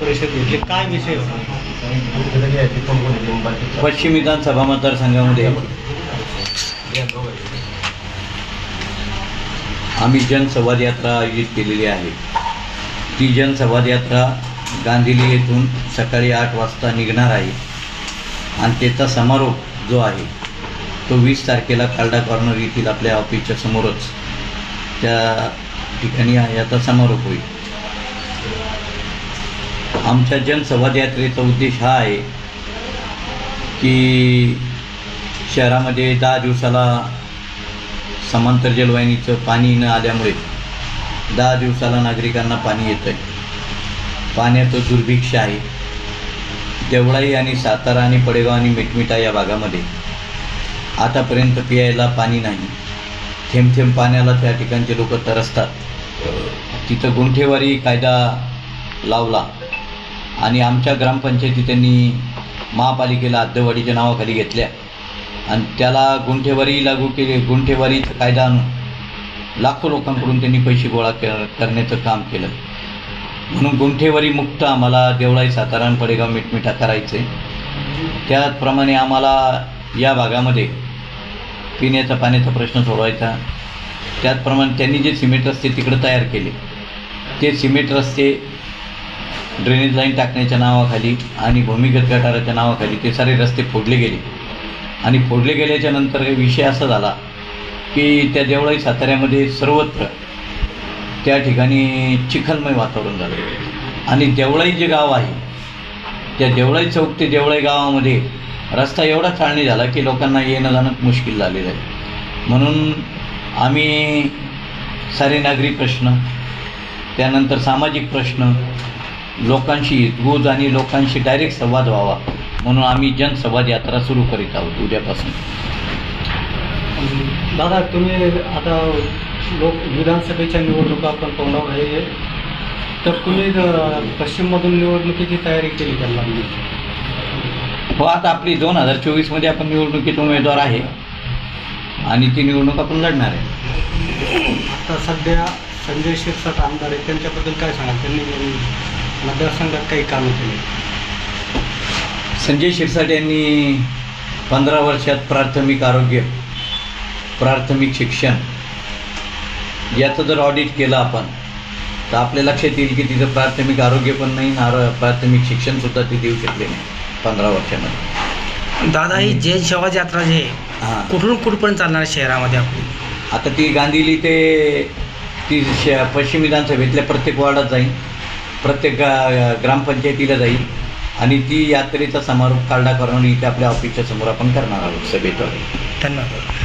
परिषद घेतली. काय विषय होता? पश्चिम विधानसभा मतदारसंघामध्ये. आम्ही जनसंवाद यात्रा आयोजित केलेली आहे. ती जनसंवाद यात्रा गांधीली येथून सकाळी आठ वाजता निघणार आहे. आणि त्याचा समारोप जो आहे तो वीस तारखेला कालडा कॉर्नर येथील आपल्या ऑफिसच्या समोरच त्या ठिकाणी याचा समारोप होईल. आमच्या जनसंवाद यात्रेचा उद्देश हा आहे की शहरामध्ये दहा दिवसाला समांतर जलवाहिनीचं पाणी न आल्यामुळे दहा दिवसाला नागरिकांना पाणी येतं आहे पाण्याचं दुर्भिक्ष आहे. देवळाई आणि सातारा आणि पडेगाव आणि मिटमिटा या भागामध्ये आतापर्यंत पियायला पाणी नाही. थेंब थेंब पाण्याला त्या ठिकाणचे लोक तरसतात. तिथं गुंठेवारी कायदा लावला. आणि आमच्या ग्रामपंचायती त्यांनी महापालिकेला हद्दवाढीच्या नावाखाली घेतल्या. आणि त्याला गुंठेवारी लागू केले. गुंठेवारीचा कायदा आणून लाखो लोकांकडून त्यांनी पैसे गोळा करण्याचं काम केलं. म्हणून गुंठेवारी मुक्त आम्हाला देवळाई सातारा पडेगाव मिटमिठा करायचं. आहे त्याचप्रमाणे आम्हाला या भागामध्ये पिण्याचा पाण्याचा प्रश्न सोडवायचा. त्याचप्रमाणे त्यांनी जे सिमेंट रस्ते तिकडं तयार केले ते सिमेंट रस्ते ड्रेनेज लाईन टाकण्याच्या नावाखाली आणि भूमिगत गटाराच्या नावाखाली ते सारे रस्ते फोडले गेले. आणि फोडले गेल्याच्यानंतर विषय असा झाला की त्या देवळाई साताऱ्यामध्ये सर्वत्र त्या ठिकाणी चिखलमय वातावरण झालं. आणि देवळाई जे गाव आहे त्या देवळाई चौक ते देवळाई गावामध्ये रस्ता एवढा चाळणी झाला की लोकांना येणं जाणं मुश्किल झालेलं आहे. म्हणून आम्ही सारे नागरी प्रश्न त्यानंतर सामाजिक प्रश्न लोकांशी हितगुज आणि लोकांशी डायरेक्ट संवाद व्हावा म्हणून आम्ही जनसंवाद यात्रा सुरू करीत आहोत उद्यापासून. दादा तुम्ही आता लोक विधानसभेच्या निवडणुका आपण तोंडावर आहे तर तुम्ही पश्चिममधून निवडणुकीची तयारी केली त्यांना हो आता आपली दोन हजार चोवीसमध्ये आपण निवडणुकीत उमेदवार आहे. आणि ती निवडणूक आपण लढणार आहे. आता सध्या संजय शिरसाट आमदार आहेत. त्यांच्याबद्दल काय सांगाल? त्यांनी मतदारसंघात काही कामं केली संजय शिरसाट यांनी पंधरा वर्षात प्राथमिक आरोग्य प्राथमिक शिक्षण याचं जर ऑडिट केलं आपण तर आपल्या लक्षात येईल की तिचं प्राथमिक आरोग्य पण नाही नार प्राथमिक शिक्षणसुद्धा ते देऊ शकले नाही पंधरा वर्षामध्ये. दादा ही जैन शवाज यात्रा जी आहे हां. कुठून कुठपर्यंत चालणार आहे शहरामध्ये आपली? आता ती गांधीली ते ती श पश्चिम विधानसभेतल्या प्रत्येक वार्डात जाईल प्रत्येक गा ग्रामपंचायतीला जाईल आणि ती यात्रेचा समारोप कालडा करून इथे आपल्या ऑफिसच्या समोर आपण करणार आहोत. सभेत धन्यवाद.